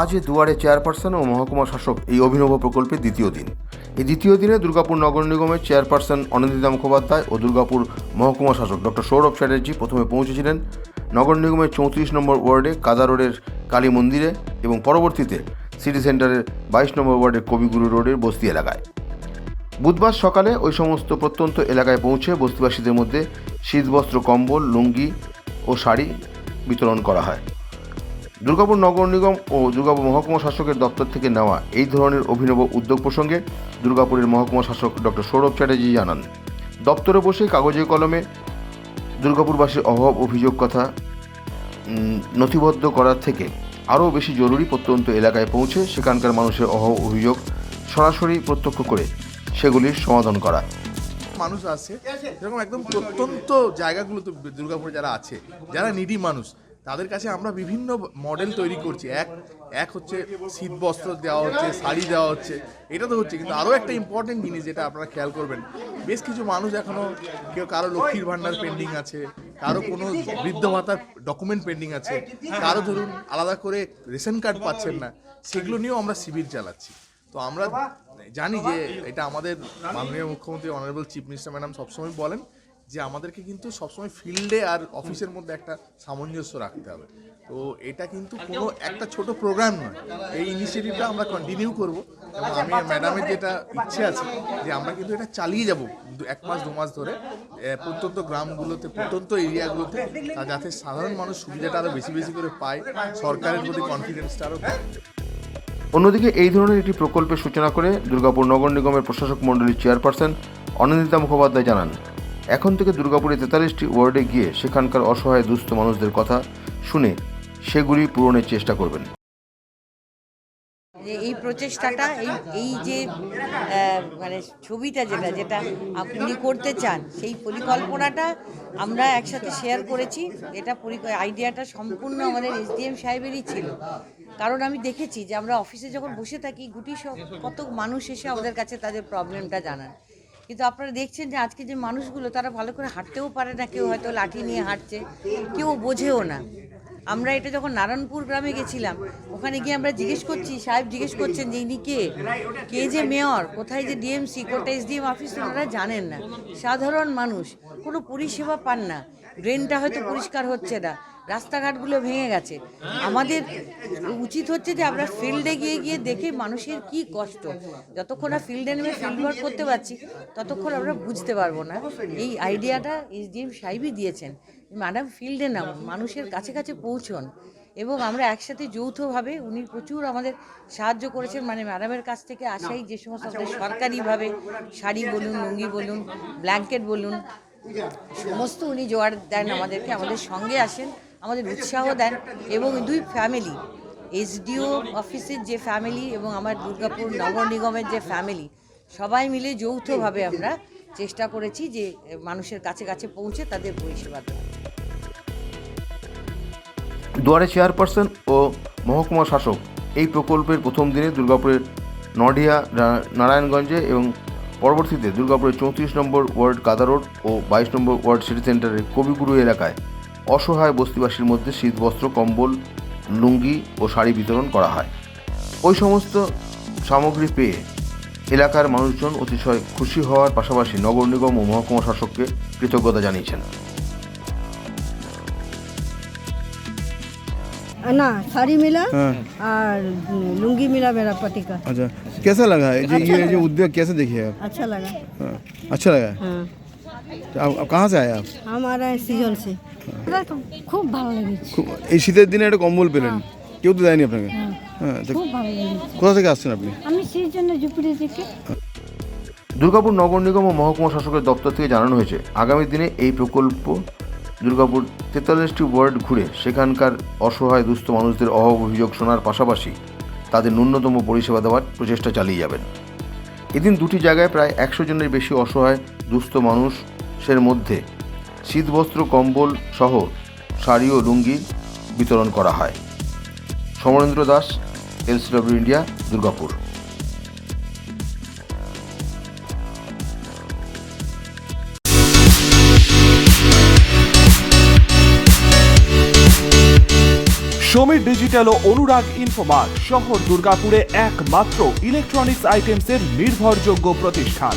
আজ দুয়ারে চেয়ারপারসন ও মহকুমা শাসক এই অভিনব প্রকল্পের দ্বিতীয় দিন। এই দ্বিতীয় দিনে দুর্গাপুর নগর নিগমের চেয়ারপারসন অনিন্দিতা মুখোপাধ্যায় ও দুর্গাপুর মহকুমা শাসক ডক্টর সৌরভ চ্যাটার্জি প্রথমে পৌঁছেছিলেন নগর নিগমের চৌত্রিশ নম্বর ওয়ার্ডে কাদা রোডের কালী মন্দিরে এবং পরবর্তীতে সিটি সেন্টারের বাইশ নম্বর ওয়ার্ডের কবিগুরু রোডের বস্তি এলাকায়। বুধবার সকালে ওই সমস্ত প্রত্যন্ত এলাকায় পৌঁছে বস্তিবাসীদের মধ্যে শীতবস্ত্র, কম্বল, লুঙ্গি ও শাড়ি বিতরণ করা হয়। দুর্গাপুর নগর নিগম ও দুর্গাপুর মহকুমা শাসকের দপ্তর থেকে নেওয়া এই ধরনের অভিনব উদ্যোগ প্রসঙ্গে দুর্গাপুরের মহকুমা শাসক ডক্টর সৌরভ চ্যাটার্জি জানান। দপ্তরে বসে কাগজে কলমে দুর্গাপুরবাসীর অভাব অভিযোগ কথা নথিবদ্ধ করার থেকে আরও বেশি জরুরি প্রত্যন্ত এলাকায় পৌঁছে সেখানকার মানুষের অভাব অভিযোগ সরাসরি প্রত্যক্ষ করে সেগুলির সমাধান করা। মানুষ আছে যেরকম একদম প্রত্যন্ত জায়গাগুলোতে দুর্গাপুরে যারা আছে, যারা নিডি মানুষ, তাদের কাছে আমরা বিভিন্ন মডেল তৈরি করছি। এক এক হচ্ছে শীত বস্ত্র দেওয়া হচ্ছে, শাড়ি দেওয়া হচ্ছে, এটা তো হচ্ছে। কিন্তু আরও একটা ইম্পর্টেন্ট জিনিস যেটা আপনারা খেয়াল করবেন, বেশ কিছু মানুষ এখনও কেউ কারও লক্ষ্মীর ভাণ্ডার পেন্ডিং আছে, কারও কোনো বৃদ্ধ ভাতার ডকুমেন্ট পেন্ডিং আছে, কারও ধরুন আলাদা করে রেশন কার্ড পাচ্ছেন না, সেগুলো নিয়েও আমরা শিবির চালাচ্ছি। তো আমরা জানি যে এটা আমাদের মাননীয় মুখ্যমন্ত্রী অনারেবল চিফ মিনিস্টার ম্যাডাম সবসময় বলেন যে আমাদেরকে কিন্তু সবসময় ফিল্ডে আর অফিসের মধ্যে একটা সামঞ্জস্য রাখতে হবে। তো এটা কিন্তু কোনো একটা ছোট প্রোগ্রাম নয়। এই ইনিশিয়েটিভটা আমরা কন্টিনিউ করব। এবং আমি ম্যাডামের যেটা ইচ্ছে আছে যে আমরা কিন্তু এটা চালিয়ে যাব এক মাস দু মাস ধরে। প্রত্যন্ত গ্রামগুলোতে প্রত্যন্ত এরিয়াগুলোতে যাতে সাধারণ মানুষ সুবিধাটা আরও বেশি বেশি করে পায়। সরকারের প্রতি কনফিডেন্সটা আরও। অন্যদিকে, এই ধরনের একটি প্রকল্পের সূচনা করে দুর্গাপুর নগর নিগমের প্রশাসক মণ্ডলীর চেয়ারপারসন অনিন্দিতা মুখোপাধ্যায় জানান, এখন থেকে দুর্গাপুরে তেতাল্লিশটি ওয়ার্ডে গিয়ে সেখানকার অসহায় দুস্থ মানুষদের কথা শুনে সেগুলি পূরণের চেষ্টা করবেন। যে এই প্রচেষ্টাটা, এই এই যে মানে ছবিটা যেটা যেটা আপনি করতে চান, সেই পরিকল্পনাটা আমরা একসাথে শেয়ার করেছি। এটা আইডিয়াটা সম্পূর্ণ আমাদের এসডিএম সাহেবেরই ছিল। কারণ আমি দেখেছি যে আমরা অফিসে যখন বসে থাকি, গুটি কত মানুষ এসে আমাদের কাছে তাদের প্রবলেমটা জানান। কিন্তু আপনারা দেখছেন যে আজকে যে মানুষগুলো, তারা ভালো করে হাঁটতেও পারে না, কেউ হয়তো লাঠি নিয়ে হাঁটছে, কেউ বোঝেও না। আমরা এটা যখন নারায়ণপুর গ্রামে গেছিলাম, ওখানে গিয়ে আমরা জিজ্ঞেস করছি, সাহেব জিজ্ঞেস করছেন যে ইনি কে? কে যে মেয়র কোথায় যে ডিএমসি কোথায় এসডিএম অফিস ওনারা জানেন না। সাধারণ মানুষ, কোনো পরিষেবা পান না। ড্রেনটা হয়তো পরিষ্কার হচ্ছে না। রাস্তাঘাটগুলো ভেঙে গেছে। আমাদের উচিত হচ্ছে যে আমরা ফিল্ডে গিয়ে গিয়ে দেখে মানুষের কি কষ্ট। যতক্ষণ না ফিল্ডে নেমে ফিল্ড ওয়ার্ক করতে পারছি, ততক্ষণ আমরা বুঝতে পারব না। এই আইডিয়াটা এসডিএম সাহেবই দিয়েছেন ম্যাডাম, ফিল্ডে নামুন মানুষের কাছে কাছে পৌঁছন। এবং আমরা একসাথে যৌথভাবে উনি প্রচুর আমাদের সাহায্য করেছেন। মানে ম্যাডামের কাছ থেকে আসাই যে সমস্ত আমাদের সরকারিভাবে শাড়ি বলুন, লুঙ্গি বলুন, ব্ল্যাঙ্কেট বলুন, সমস্ত উনি জোয়ার দেন আমাদেরকে, আমাদের সঙ্গে আসেন। আমাদের উৎসাহ দেন এবং দুই ফ্যামিলি এসডিও অফিসের যে ফ্যামিলি এবং আমার দুর্গাপুর নগর নিগমের যে ফ্যামিলি সবাই মিলে যৌথভাবে আমরা চেষ্টা করেছি যে মানুষের কাছে কাছে পৌঁছে তাদের পরিষেবা দেওয়া দুয়ারে চেয়ারপারসন ও মহকুমা শাসক এই প্রকল্পের প্রথম দিনে দুর্গাপুরের নডিয়া নারায়ণগঞ্জে এবং পরবর্তীতে দুর্গাপুরের চৌত্রিশ নম্বর ওয়ার্ড কাদা রোড ও বাইশ নম্বর ওয়ার্ড সিটি সেন্টারের কবিগুরু এলাকায় অসহায় বস্তিবাসীর মধ্যে শীতবস্ত্র কম্বল লুঙ্গি ও শাড়ি বিতরণ করা হয় ওই সমস্ত সামগ্রী পেয়ে এলাকার মানুষজন অতিশয় খুশি হওয়ার পাশাপাশি নগর নিগম ও মহকুমা শাসককে কৃতজ্ঞতা জানিয়েছেন ना साड़ी मिला हाँ और लुंगी मिला मेरा पति का अच्छा कैसा लगा है जो ये जो उद्योग कैसे देखे आप अच्छा लगा हाँ, अच्छा लगा है? हाँ তো আপ আপ कहाँ से आए आप हम आ रहे हैं सीजन से খুব ভালো লেগেছে খুব এই শীতের দিনে একটা কম্বল পেলেন কেউ তো দেয়নি আপনাকে হ্যাঁ তো খুব ভালো লেগেছে কোথা থেকে আসছেন আপনি আমি সেই জন্য ঝুপড়ি থেকে দুর্গাপুর নগর নিগম ও মহকুমা শাসকের দপ্তর থেকে জানানো হয়েছে আগামী দিনে এই প্রকল্প দুর্গাপুর তেতাল্লিশটি ওয়ার্ড ঘুরে সেখানকার অসহায় দুস্থ মানুষদের অভাব অভিযোগ শোনার পাশাপাশি তাদের ন্যূনতম পরিষেবা দেওয়ার প্রচেষ্টা চালিয়ে যাবেন এদিন দুটি জায়গায় প্রায় একশো জনের বেশি অসহায় দুস্থ সের মধ্যে শীতবস্ত্র, কম্বল সহ শাড়ি ও লুঙ্গি বিতরণ করা হয়। Samarendra Das, LCW India, Durgapur. Samir digital ও অনুরাগ ইনফোমার্ট শহর দুর্গাপুরে একমাত্র ইলেকট্রনিক্স আইটেমসের নির্ভরযোগ্য প্রতিষ্ঠান।